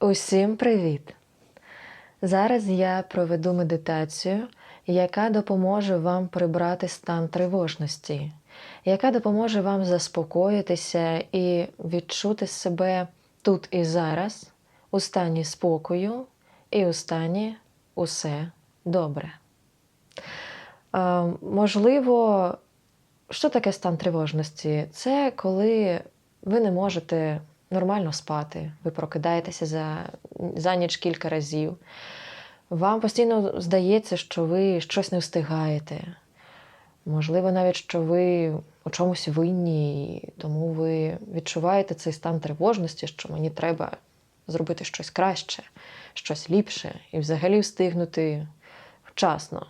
Усім привіт! Зараз я проведу медитацію, яка допоможе вам прибрати стан тривожності, яка допоможе вам заспокоїтися і відчути себе тут і зараз, у стані спокою і у стані усе добре. Е, можливо, що таке стан тривожності? Це коли ви не можете нормально спати, ви прокидаєтеся за, за ніч кілька разів. Вам постійно здається, що ви щось не встигаєте. Можливо, навіть що ви у чомусь винні, і тому ви відчуваєте цей стан тривожності, що мені треба зробити щось краще, щось ліпше і взагалі встигнути вчасно.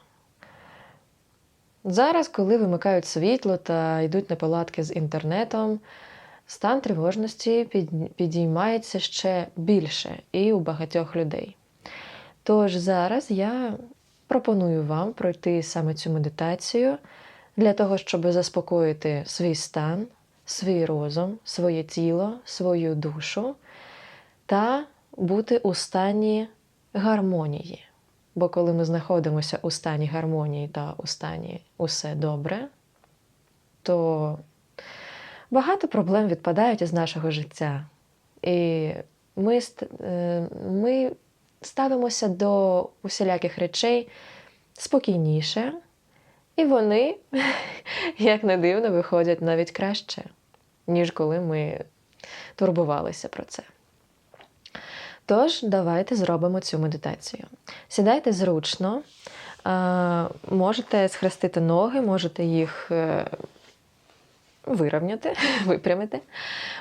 Зараз, коли вимикають світло та йдуть неполадки з інтернетом, стан тривожності підіймається ще більше і у багатьох людей. Тож зараз я пропоную вам пройти саме цю медитацію для того, щоб заспокоїти свій стан, свій розум, своє тіло, свою душу та бути у стані гармонії. Бо коли ми знаходимося у стані гармонії та у стані усе добре, то багато проблем відпадають із нашого життя. І ми, е, ми ставимося до усіляких речей спокійніше, і вони, як не дивно, виходять навіть краще, ніж коли ми турбувалися про це. Тож, давайте зробимо цю медитацію. Сідайте зручно, можете схрестити ноги, можете їх е, вирівняти, випрямити.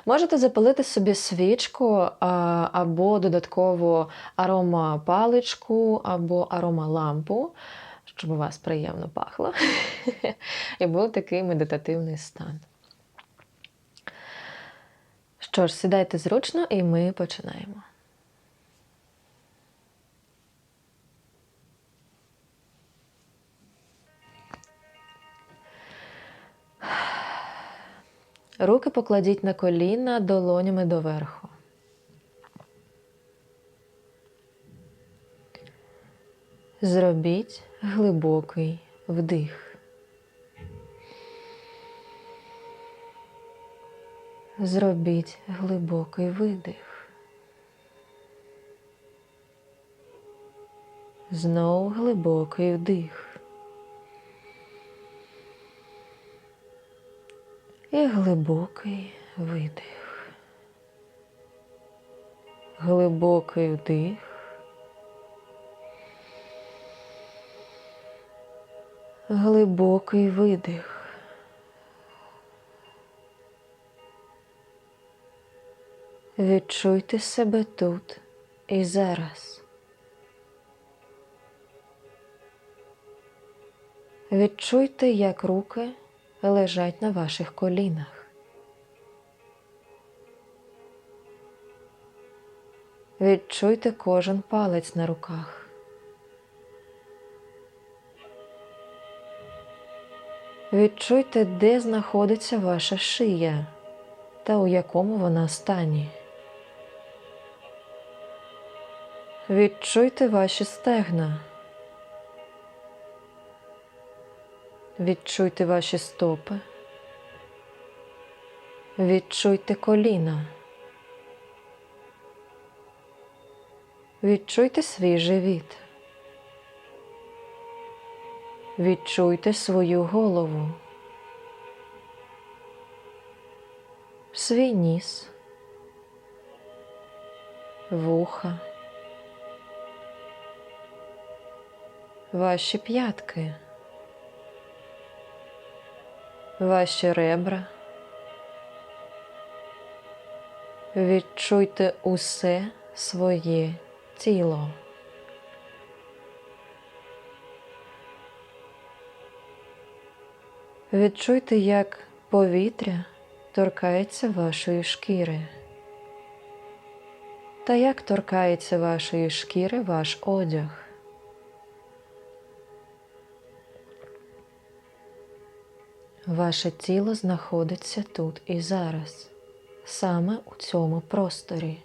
Можете запалити собі свічку або додатково аромапаличку, або аромалампу, щоб у вас приємно пахло. І був такий медитативний стан. Що ж, сідайте зручно, і ми починаємо. Руки покладіть на коліна долонями доверху. Зробіть глибокий вдих. Зробіть глибокий видих. Знову глибокий вдих. І глибокий видих. Глибокий вдих. Глибокий видих. Відчуйте себе тут і зараз. Відчуйте, як руки лежать на ваших колінах. Відчуйте кожен палець на руках. Відчуйте, де знаходиться ваша шия та у якому вона стані. Відчуйте ваші стегна. Відчуйте ваші стопи. Відчуйте коліна. Відчуйте свій живіт. Відчуйте свою голову. Свій ніс. Вуха. Ваші п'ятки ваші ребра. Відчуйте усе своє тіло. Відчуйте, як повітря торкається вашої шкіри. Та як торкається вашої шкіри ваш одяг. Ваше тіло знаходиться тут і зараз, саме у цьому просторі.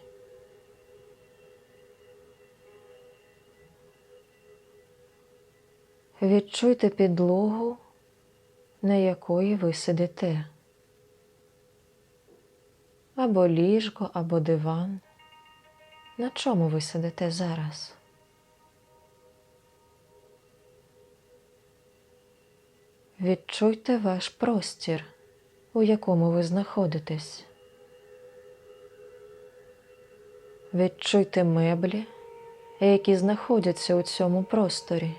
Відчуйте підлогу, на якої ви сидите, або ліжко, або диван. На чому ви сидите зараз? Відчуйте ваш простір, у якому ви знаходитесь. Відчуйте меблі, які знаходяться у цьому просторі.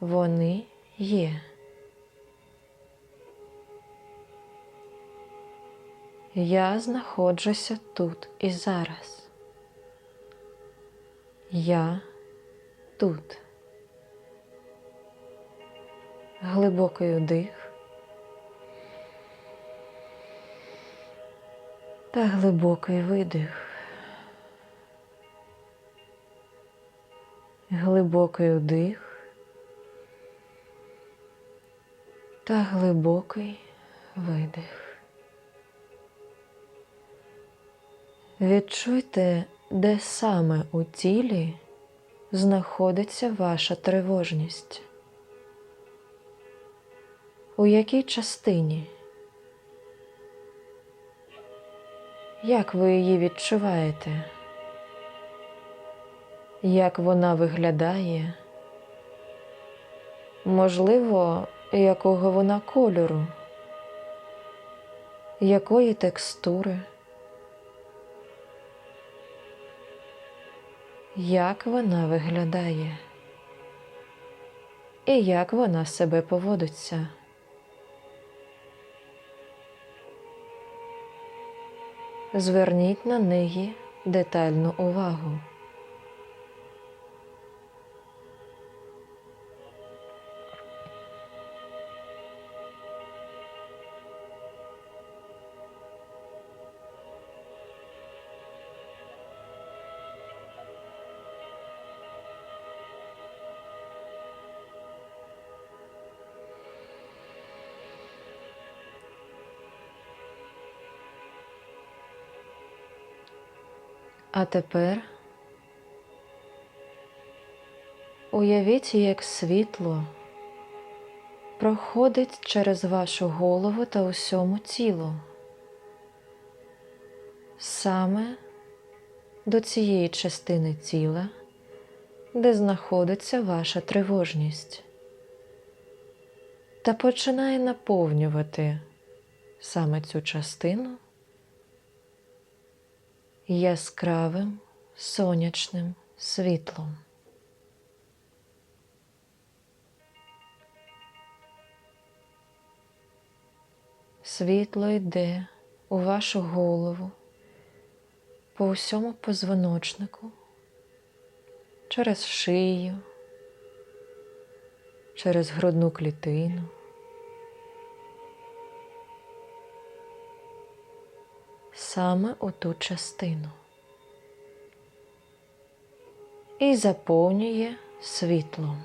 Вони є. Я знаходжуся тут і зараз. Я тут. Глибокий вдих та глибокий видих. Глибокий вдих та глибокий видих. Відчуйте, де саме у тілі знаходиться ваша тривожність. У якій частині? Як ви її відчуваєте? Як вона виглядає? Можливо, якого вона кольору? Якої текстури? Як вона виглядає? І як вона себе поводиться? Зверніть на неї детальну увагу. А тепер? Уявіть, як світло проходить через вашу голову та усьому тілу, саме до цієї частини тіла, де знаходиться ваша тривожність, та починає наповнювати саме цю частину яскравим сонячним світлом. Світло йде у вашу голову по усьому позвоночнику, через шию, через грудну клітину. Саме у ту частину і заповнює світлом.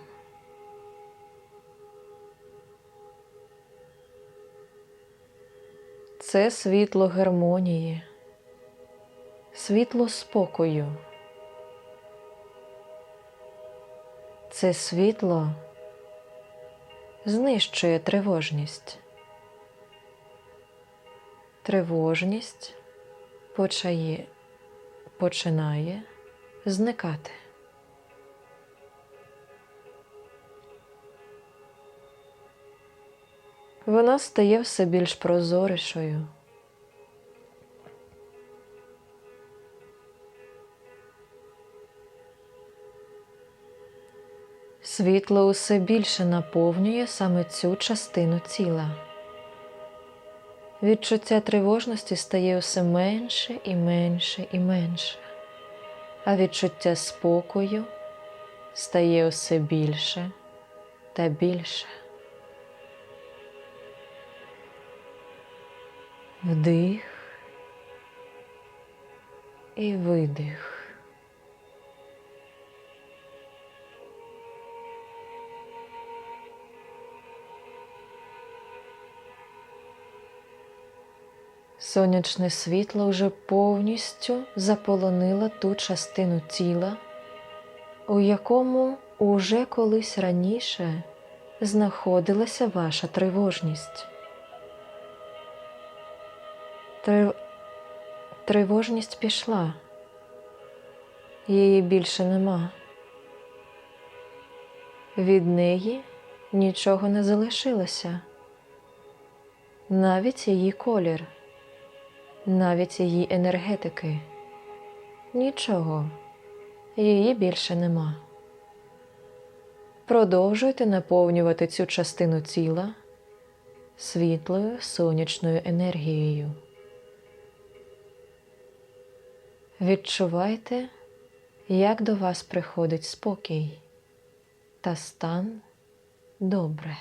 Це світло гармонії, світло спокою. Це світло знищує тривожність. Тривожність почає, починає зникати. Вона стає все більш прозорішою. Світло усе більше наповнює саме цю частину тіла. Відчуття тривожності стає усе менше і менше і менше, а відчуття спокою стає усе більше та більше. Вдих і видих. Сонячне світло вже повністю заполонило ту частину тіла, у якому уже колись раніше знаходилася ваша тривожність. Трив... Тривожність пішла, її більше нема. Від неї нічого не залишилося, навіть її колір, навіть її енергетики. Нічого, її більше нема. Продовжуйте наповнювати цю частину тіла світлою сонячною енергією. Відчувайте, як до вас приходить спокій та стан добре.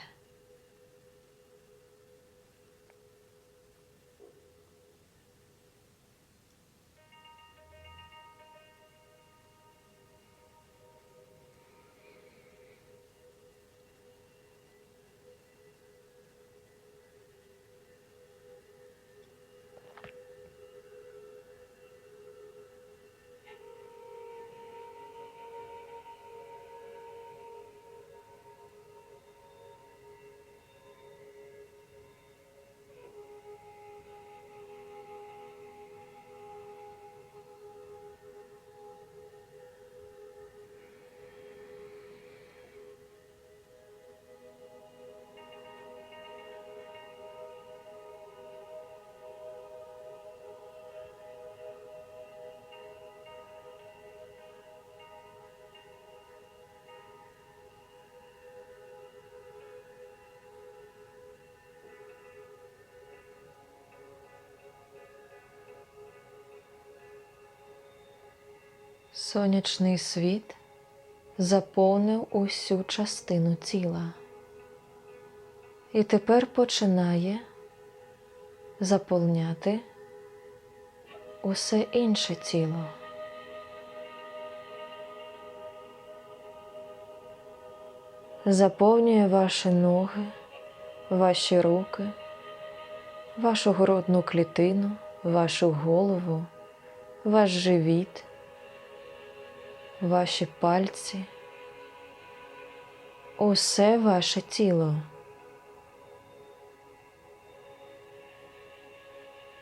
Сонячний світ заповнив усю частину тіла і тепер починає заповняти усе інше тіло. Заповнює ваші ноги, ваші руки, вашу грудну клітину, вашу голову, ваш живіт ваші пальці, усе ваше тіло.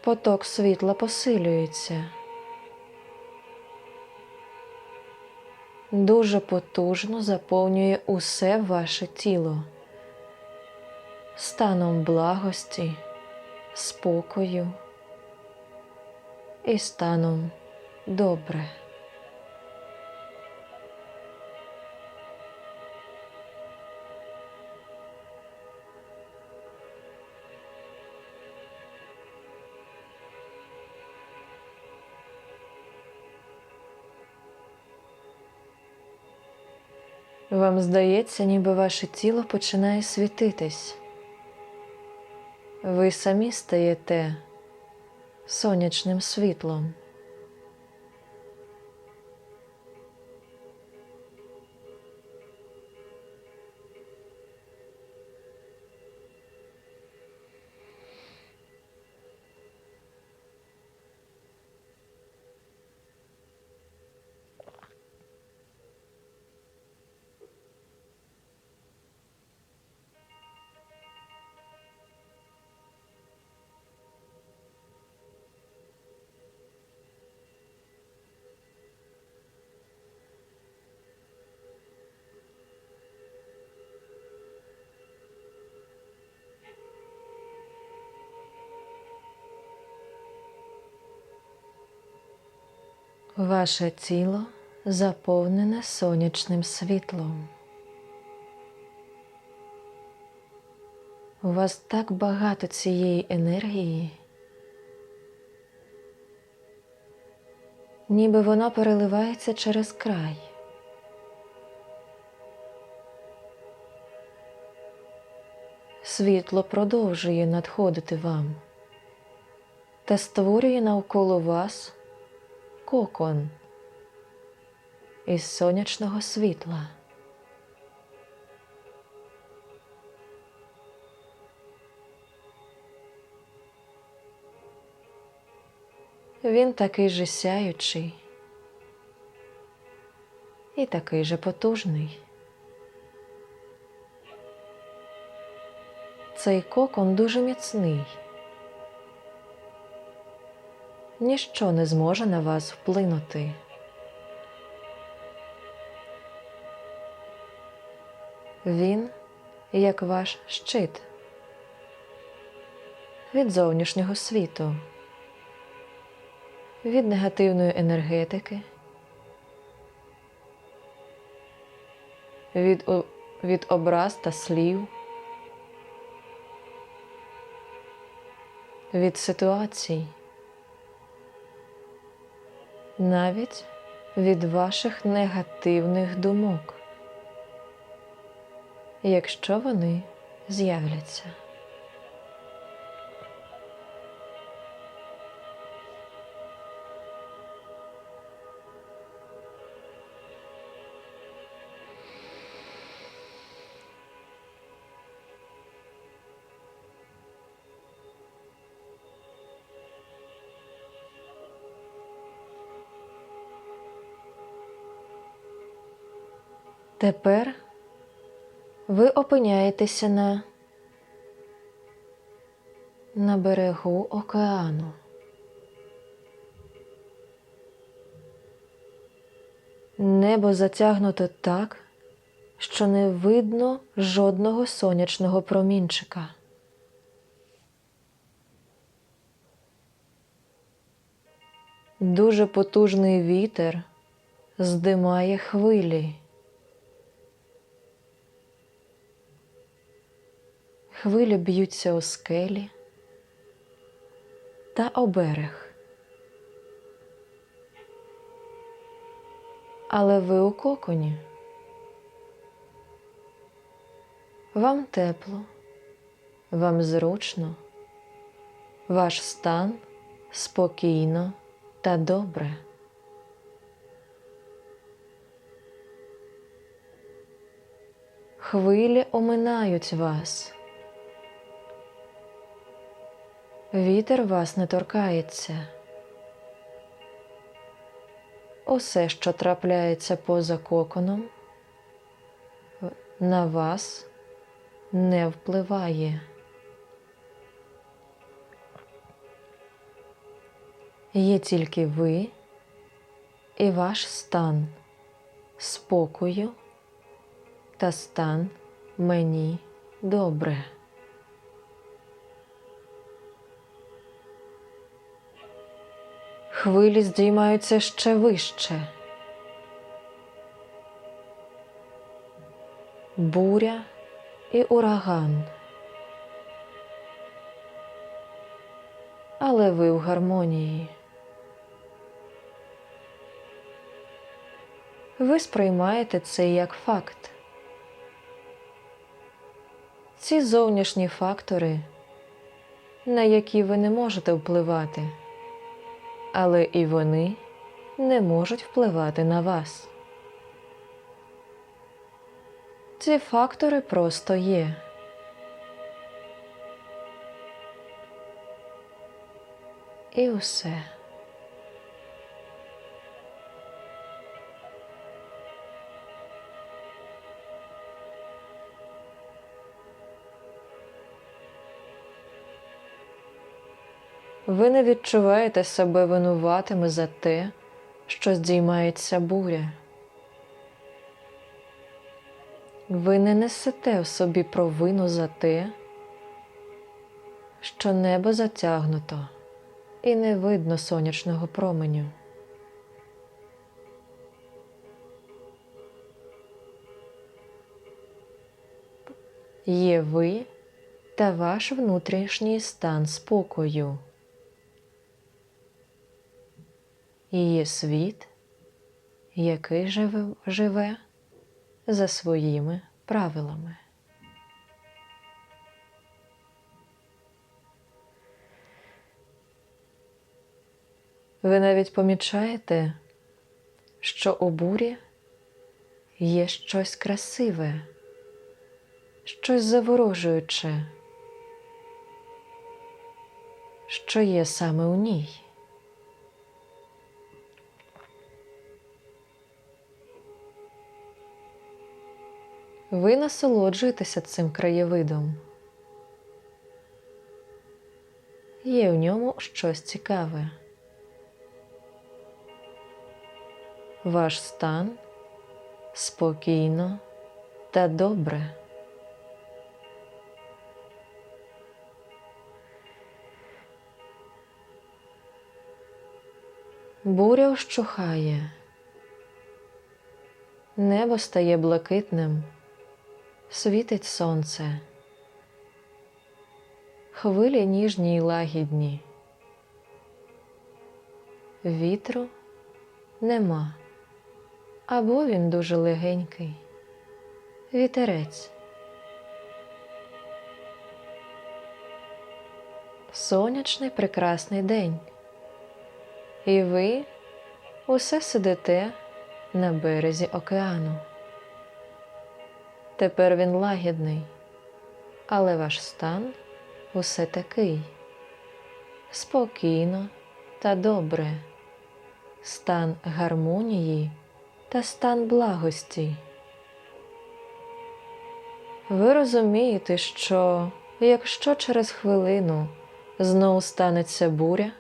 Поток світла посилюється. Дуже потужно заповнює усе ваше тіло станом благості, спокою і станом добре. Вам здається, ніби ваше тіло починає світитись. Ви самі стаєте сонячним світлом. Ваше тіло заповнене сонячним світлом. У вас так багато цієї енергії, ніби вона переливається через край. Світло продовжує надходити вам та створює навколо вас кокон із сонячного світла. Він такий же сяючий і такий же потужний. Цей кокон дуже міцний. Ніщо не зможе на вас вплинути. Він як ваш щит від зовнішнього світу, від негативної енергетики, від, від образ та слів, від ситуацій, навіть від ваших негативних думок, якщо вони з'являться. Тепер ви опиняєтеся на, на берегу океану. Небо затягнуто так, що не видно жодного сонячного промінчика. Дуже потужний вітер здимає хвилі. Хвилі б'ються у скелі та о берег. Але ви у коконі. Вам тепло, вам зручно, ваш стан спокійно та добре. Хвилі оминають вас. Вітер вас не торкається. Усе, що трапляється поза коконом, на вас не впливає. Є тільки ви і ваш стан спокою та стан мені добре. Хвилі здіймаються ще вище. Буря і ураган. Але ви в гармонії. Ви сприймаєте це як факт. Ці зовнішні фактори, на які ви не можете впливати але і вони не можуть впливати на вас. Ці фактори просто є. І усе. Ви не відчуваєте себе винуватими за те, що здіймається буря. Ви не несете в собі провину за те, що небо затягнуто і не видно сонячного променю. Є ви та ваш внутрішній стан спокою. Є світ, який живе, живе за своїми правилами. Ви навіть помічаєте, що у бурі є щось красиве, щось заворожуюче, що є саме у ній. Ви насолоджуєтеся цим краєвидом. є в ньому щось цікаве. Ваш стан спокійно та добре. Буря вщухає, небо стає блакитним, світить сонце, хвилі ніжні й лагідні, вітру нема, або він дуже легенький, вітерець. Сонячний прекрасний день. І ви усе сидите на березі океану. Тепер він лагідний, але ваш стан усе такий спокійно та добре, стан гармонії та стан благості. Ви розумієте, що якщо через хвилину знову станеться буря,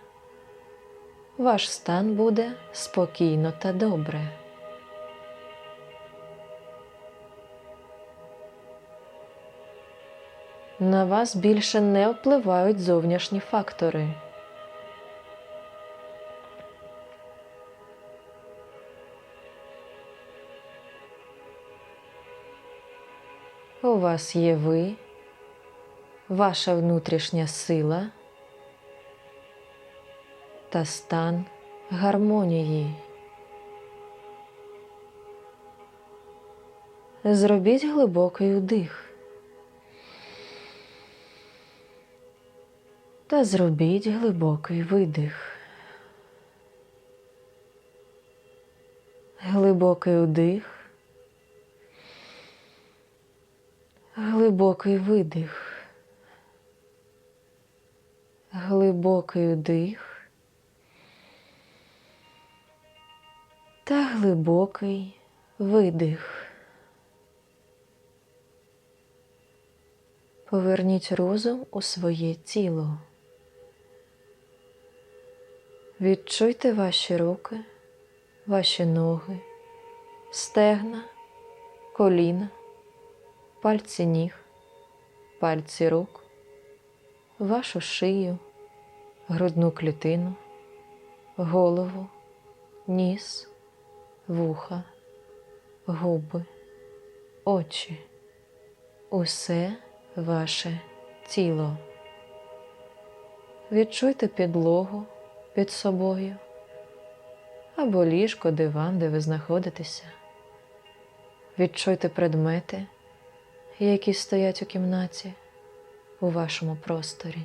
ваш стан буде спокійно та добре. На вас більше не впливають зовнішні фактори. У вас є ви, ваша внутрішня сила та стан гармонії. Зробіть глибокий вдих. Та зробіть глибокий видих. Глибокий вдих. Глибокий видих. Глибокий вдих. Та глибокий видих. Поверніть розум у своє тіло. Відчуйте ваші руки, ваші ноги, стегна, коліна, пальці ніг, пальці рук, вашу шию, грудну клітину, голову, ніс, вуха, губи, очі, усе ваше тіло. Відчуйте підлогу під собою або ліжко, диван, де ви знаходитеся. Відчуйте предмети, які стоять у кімнаті, у вашому просторі.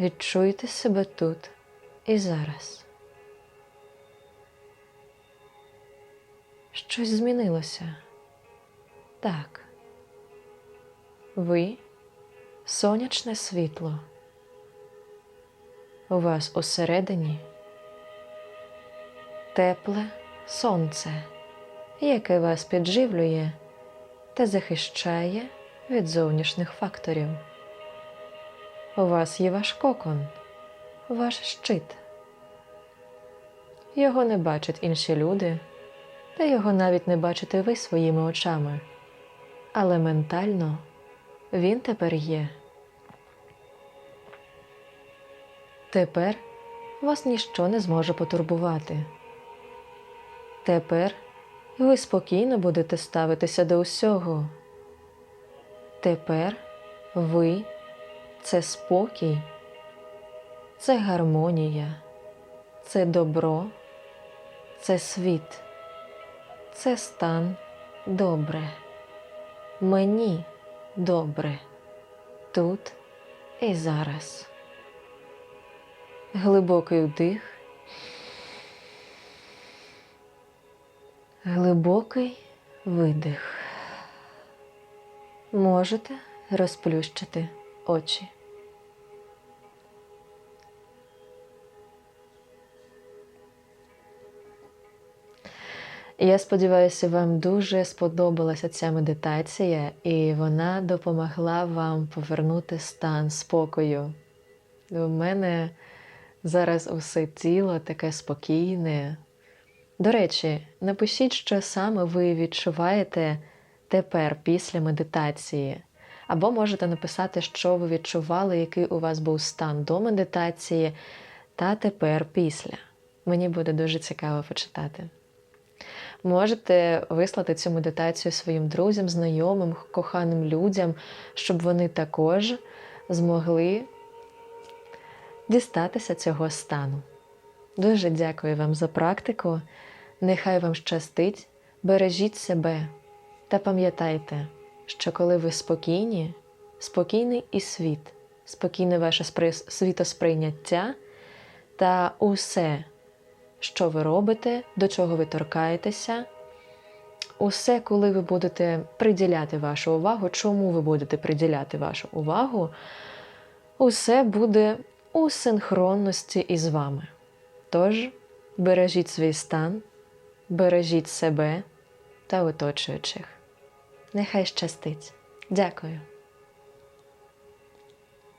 Відчуйте себе тут і зараз. Щось змінилося. Так. Ви сонячне світло. У вас усередині тепле сонце, яке вас підживлює та захищає від зовнішніх факторів. У вас є ваш кокон, ваш щит. Його не бачать інші люди, та його навіть не бачите ви своїми очами, але ментально він тепер є. Тепер вас ніщо не зможе потурбувати. Тепер ви спокійно будете ставитися до усього. Тепер ви це спокій, це гармонія, це добро, це світ, це стан добре. Мені добре тут і зараз. Глибокий вдих, глибокий видих. Можете розплющити очі. Я сподіваюся, вам дуже сподобалася ця медитація, і вона допомогла вам повернути стан спокою. У мене зараз усе тіло таке спокійне. До речі, напишіть, що саме ви відчуваєте тепер після медитації. Або можете написати, що ви відчували, який у вас був стан до медитації, та тепер після. Мені буде дуже цікаво почитати. Можете вислати цю медитацію своїм друзям, знайомим, коханим людям, щоб вони також змогли дістатися цього стану. Дуже дякую вам за практику. Нехай вам щастить, бережіть себе та пам'ятайте, що коли ви спокійні, спокійний і світ, спокійне ваше світосприйняття та усе, що ви робите, до чого ви торкаєтеся, усе, коли ви будете приділяти вашу увагу, чому ви будете приділяти вашу увагу, усе буде у синхронності із вами. Тож бережіть свій стан, бережіть себе та оточуючих. Нехай щастить. Дякую.